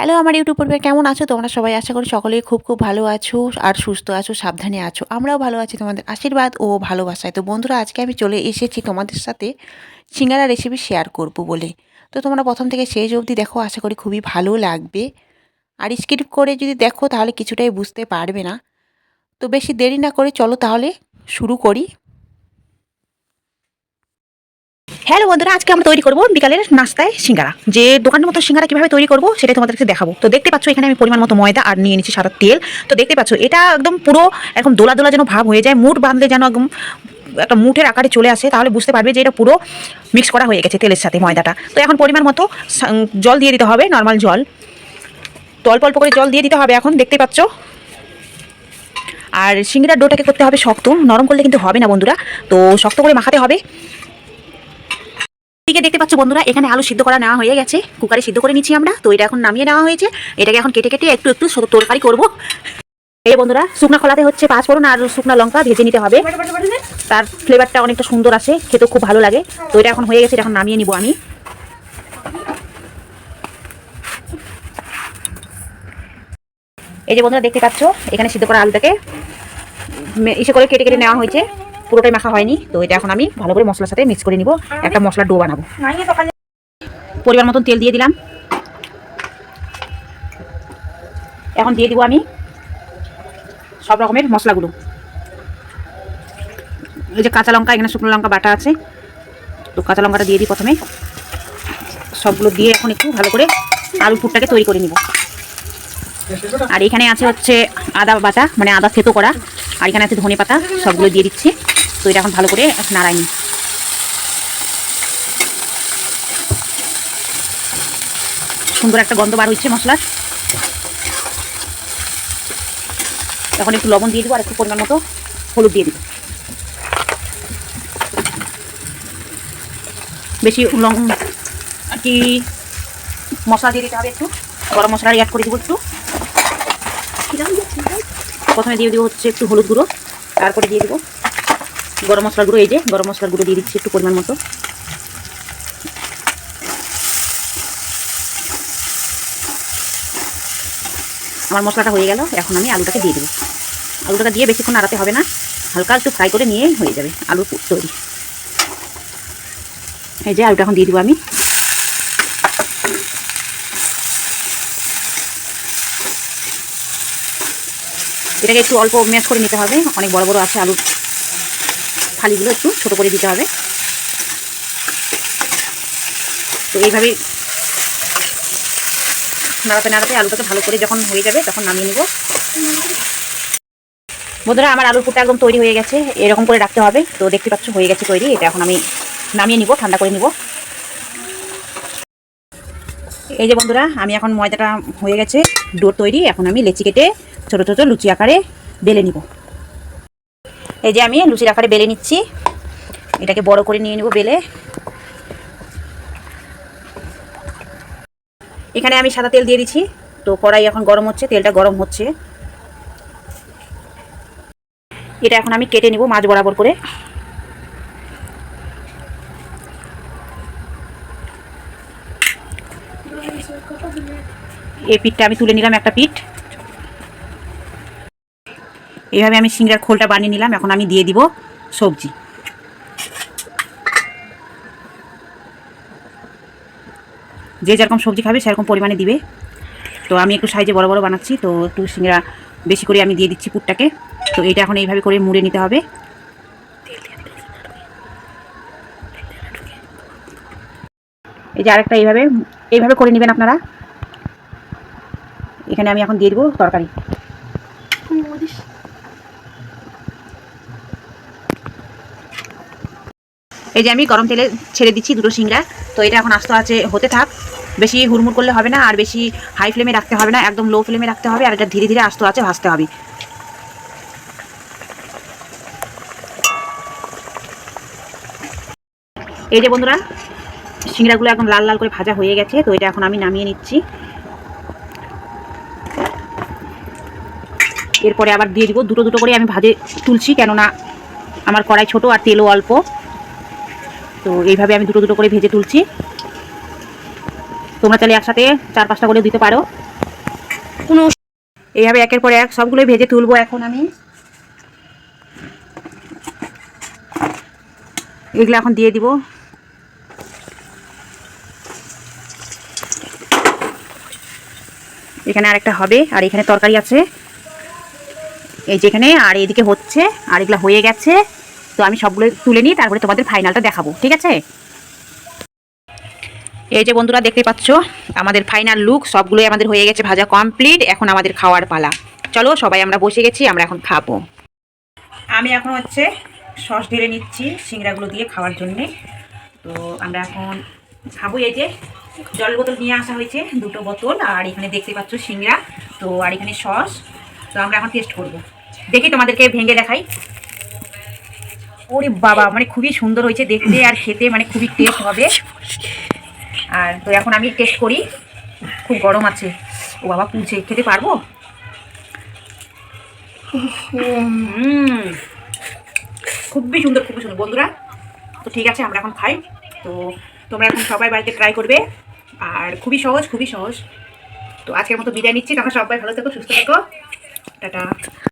Hello আমার YouTube পরিবার, কেমন আছো? তোমরা সবাই আশা করি সকলেই খুব খুব ভালো আছো আর সুস্থ আছো, সাবধানে আছো। আমরাও ভালো আছি, তোমাদের আশীর্বাদ ও ভালোবাসায়। তো বন্ধুরা, আজকে আমি চলে এসেছি তোমাদের সাথে সিঙ্গারা রেসিপি শেয়ার করব বলে। তো তোমরা প্রথম থেকে শেষ অবধি দেখো, আশা করি খুবই ভালো লাগবে। আর স্কিপ করে যদি দেখো, তাহলে কিছুটাই বুঝতে পারবে না। তো বেশি দেরি না করে চলো তাহলে শুরু করি। হ্যালো বন্ধুরা, আজকে আমরা তৈরি করব বিকালের নাস্তায় সিঙ্গারা। যে দোকানের মতো সিঙ্গারা কীভাবে তৈরি করব সেটাই তোমাদেরকে দেখাবো। তো দেখতে পাচ্ছ, এখানে আমি পরিমাণ মতো ময়দা আর নিয়ে নিচ্ছি সাদা তেল। তো দেখতে পাচ্ছ, এটা একদম পুরো এরকম দোলা দোলা যেন ভাব হয়ে যায় মুঠ বাঁধলে যেন একদম একটা মুঠের আকারে চলে আসে, তাহলে বুঝতে পারবে যে এটা পুরো মিক্স করা হয়ে গেছে তেলের সাথে ময়দাটা। তো এখন পরিমাণ মতো জল দিয়ে দিতে হবে নর্মাল জল। তো অল্প অল্প করে জল দিয়ে দিতে হবে এখন, দেখতে পাচ্ছ। আর সিঙ্গিরার ডোটাকে করতে হবে শক্ত, নরম করলে কিন্তু হবে না বন্ধুরা। তো শক্ত করে মাখাতে হবে। দিকে দেখতে পাচ্ছ বন্ধুরা এখানে আলু সিদ্ধ করা নেওয়া হয়ে গেছে। কুকারে সিদ্ধ করে নিচ্ছি আমরা। তো এটা এখন নামিয়ে নেওয়া হয়েছে। এটাকে এখন কেটে কেটে একটু একটু তরকারি করব। এই বন্ধুরা শুকনো খোলাতে হচ্ছে পাঁচ ফোড়ন আর শুকনো লঙ্কা ভেজে নিতে হবে। তার ফ্লেভারটা অনেকটা সুন্দর আসে খেতে খুব ভালো লাগে। তো এটা এখন হয়ে গেছে এটা এখন নামিয়ে নিব আমি। এই যে বন্ধুরা দেখতে পাচ্ছ এখানে সিদ্ধ করা আলুটাকে ইসে করে কেটে কেটে নেওয়া হয়েছে। পুরোটাই মাখা হয়নি। তো এটা এখন আমি ভালো করে মশলার সাথে মিক্স করে নিব। একটা মশলার ডো বানাবো। পরিমাণ মতন তেল দিয়ে দিলাম। এখন দিয়ে দিব আমি সব রকমের মশলাগুলো। এই যে কাঁচা লঙ্কা এখানে শুকনো লঙ্কা বাটা আছে। তো কাঁচা লঙ্কাটা দিয়ে দিই প্রথমে। সবগুলো দিয়ে এখন একটু ভালো করে আলু পুরটাকে তৈরি করে নিব। আর এখানে আছে হচ্ছে আদা বাটা মানে আদা থেতো করা। আর এখানে আছে ধনে পাতা সবগুলো দিয়ে দিচ্ছি। তো এটা এখন ভালো করে নাড়াই নি। সুন্দর একটা গন্ধ বার হচ্ছে মশলার। এখন একটু লবণ দিয়ে দিব আর একটু পরিমাণ মতো হলুদ দিয়ে দিব। বেশি লং আর কি মশলা দিয়ে দিতে হবে একটু। গরম মশলা অ্যাড করে দিব একটু। প্রথমে দিয়ে দিব হচ্ছে একটু হলুদ গুঁড়ো, তারপরে দিয়ে দিব গরম মশলার গুঁড়ো, এই যে গরম মশলার গুঁড়ো দিয়ে দিচ্ছি একটু পরিমাণ মতো। আমার মশলাটা হয়ে গেল, এখন আমি আলুটাকে দিয়ে দেবো। আলুটাকে দিয়ে বেশিক্ষণ নাড়াতে হবে না, হালকা একটু ফ্রাই করে নিয়ে হয়ে যাবে আলু তৈরি। এই যে আলুটা এখন দিয়ে দেবো আমি। এটাকে একটু অল্প ম্যাশ করে নিতে হবে, অনেক বড় বড় আছে আলুর ফালিগুলো একটু ছোট করে দিতে হবে। তো এইভাবেই নাড়াতে নাড়াতে আলুটাকে ভালো করে যখন হয়ে যাবে তখন নামিয়ে নিব। বন্ধুরা, আমার আলুর পুরটা একদম তৈরি হয়ে গেছে। এরকম করে রাখতে হবে। তো দেখতে পাচ্ছ, হয়ে গেছে তৈরি। এটা এখন আমি নামিয়ে নিব, ঠান্ডা করে নিব। এই যে বন্ধুরা, আমি এখন ময়দাটা হয়ে গেছে, ডোর তৈরি। এখন আমি লেচি কেটে ছোটো ছোটো লুচি আকারে বেলে নিব। এই যে আমি লুচির আকারে বেলে নিচ্ছি। এটাকে বড় করে নিয়ে নিব বেলে। এখানে আমি সাদা তেল দিয়ে দিচ্ছি। তো কড়াই এখন গরম হচ্ছে, তেলটা গরম হচ্ছে। এটা এখন আমি কেটে নিব মাছ বরাবর করে। এই পিঠটা আমি তুলে নিলাম একটা পিঠ। এইভাবে আমি সিংড়ার খোলটা বানিয়ে নিলাম, এখন আমি দিয়ে দিব সবজি। যে যেরকম সবজি খাবে সেরকম পরিমাণে দিবে। তো আমি একটু সাইজে বড় বড় বানাচ্ছি, তো একটু সিংড়া বেশি করে আমি দিয়ে দিচ্ছি পুরটাকে। তো এটা এখন এইভাবে করে মুড়ে নিতে হবে। এই যে আরেকটা এইভাবে এইভাবে করে নেবেন আপনারা। এখানে আমি এখন দিয়ে দেবো তরকারি। এই যে আমি গরম তেলে ছেড়ে দিচ্ছি দুটো সিংড়া। তো এটা এখন আস্তে আছে, হতে থাক। বেশি হুড়মুড় করলে হবে না, আর বেশি হাই ফ্লেমে রাখতে হবে না, একদম লো ফ্লেমে রাখতে হবে, আর এটা ধীরে ধীরে আস্তে আছে, ভাজতে হবে। এই যে বন্ধুরা, সিংড়াগুলো এখন লাল লাল করে ভাজা হয়ে গেছে, তো এটা এখন আমি নামিয়ে নিচ্ছি। এরপরে আবার দিয়ে দিব, দুটো দুটো করে আমি ভাজে তুলছি, কেননা আমার কড়াই ছোট আর তেলও অল্প। তো এইভাবে আমি দুটো দুটো করে ভেজে তুলছি। তোমরা চাইলে একসাথে চার পাঁচটা করে দিতে পারো। কোনো এইভাবে একের পর এক সবগুলোই ভেজে তুলবো এখন আমি। এগুলো এখন দিয়ে দিব। এখানে আরেকটা হবে আর এখানে তরকারি আছে। এই যেখানে আর এদিকে হচ্ছে আর এগুলো হয়ে গেছে। তো আমি সবগুলো তুলে নিই তারপরে তোমাদের ফাইনালটা দেখাবো, ঠিক আছে? এই যে বন্ধুরা দেখতে পাচ্ছ, আমাদের ফাইনাল লুক, সবগুলোই আমাদের হয়ে গেছে ভাজা কমপ্লিট এখন আমাদের খাওয়ার পালা। চলো সবাই আমরা বসে গেছি, আমরা এখন খাব। আমি এখন হচ্ছে সস ঢেলে নিচ্ছি সিংড়াগুলো দিয়ে খাওয়ার জন্যে। তো আমরা এখন খাব এই যে জল বোতল নিয়ে আসা হয়েছে, দুটো বোতল, আর এখানে দেখতে পাচ্ছ সিংড়া তো আর এখানে সস। তো আমরা এখন টেস্ট করব। দেখি তোমাদেরকে ভেঙে দেখাই। ওরে বাবা মানে খুবই সুন্দর হয়েছে দেখতে আর খেতে মানে খুবই টেস্ট হবে। আর তো এখন আমি টেস্ট করি। খুব গরম আছে। ও বাবা পুছে খেতে পারব? খুবই সুন্দর খুবই সুন্দর। বন্ধুরা, তো ঠিক আছে, আমরা এখন খাই। তো তোমরা এখন সবাই বাড়িতে ট্রাই করবে। আর খুবই সহজ খুবই সহজ। তো আজকের মতো বিদায় নিচ্ছি। তোমরা সবাই ভালো থেকো, সুস্থ থেকো। টাটা।